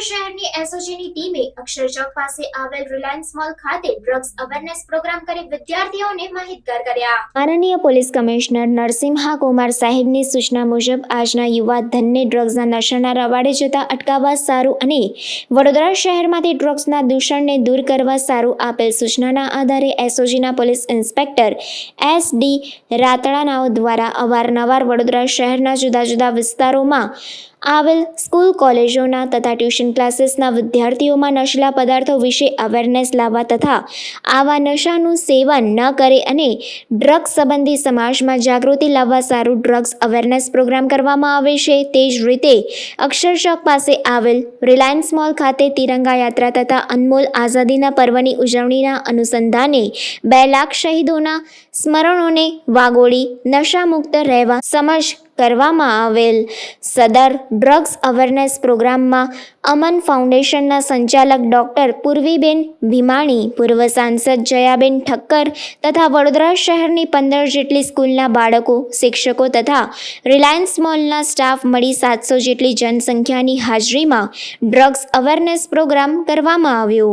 વડોદરા શહેરની એસઓજીની ટીમે અક્ષરચોક પાસે આવેલ રિલાયન્સ મોલ ખાતે ડ્રગ્સ અવેરનેસ પ્રોગ્રામ કરી વિદ્યાર્થીઓને માહિતગાર કર્યા. માનનીય પોલીસ કમિશનર નરસિંહા કુમાર સાહેબની સૂચના મુજબ આજના યુવા ધનને ડ્રગ્સના નશાના રવાડે જતા અટકાવવા સારું અને વડોદરા શહેરમાંથી ડ્રગ્સના દૂષણને દૂર કરવા સારું આપેલ સૂચનાના આધારે એસઓજીના પોલીસ ઇન્સ્પેક્ટર એસ ડી રાતડાનાઓ દ્વારા અવારનવાર વડોદરા શહેરના જુદા જુદા વિસ્તારોમાં આવેલ સ્કૂલ, કોલેજોના તથા ટ્યુશન ક્લાસીસના વિદ્યાર્થીઓમાં નશીલા પદાર્થો વિશે અવેરનેસ લાવવા તથા આવા નશાનું સેવન ન કરે અને ડ્રગ્સ સંબંધી સમાજમાં જાગૃતિ લાવવા સારું ડ્રગ્સ અવેરનેસ પ્રોગ્રામ કરવામાં આવે છે. તે જ રીતે અક્ષરશોક પાસે આવેલ રિલાયન્સ મોલ ખાતે તિરંગા યાત્રા તથા અનમોલ આઝાદીના પર્વની ઉજવણીના અનુસંધાને બે લાખ શહીદોના સ્મરણોને વાગોળી નશામુક્ત રહેવા સમજ કરવામાં આવેલ સદર ડ્રગ્સ અવેરનેસ પ્રોગ્રામમાં અમન ફાઉન્ડેશનના સંચાલક ડૉક્ટર પૂર્વીબેન ભીમાણી, પૂર્વ સાંસદ જયાબેન ઠક્કર તથા વડોદરા શહેરની પંદર જેટલી સ્કૂલના બાળકો, શિક્ષકો તથા રિલાયન્સ મોલના સ્ટાફ મળી સાતસો જેટલી જનસંખ્યાની હાજરીમાં ડ્રગ્સ અવેરનેસ પ્રોગ્રામ કરવામાં આવ્યો.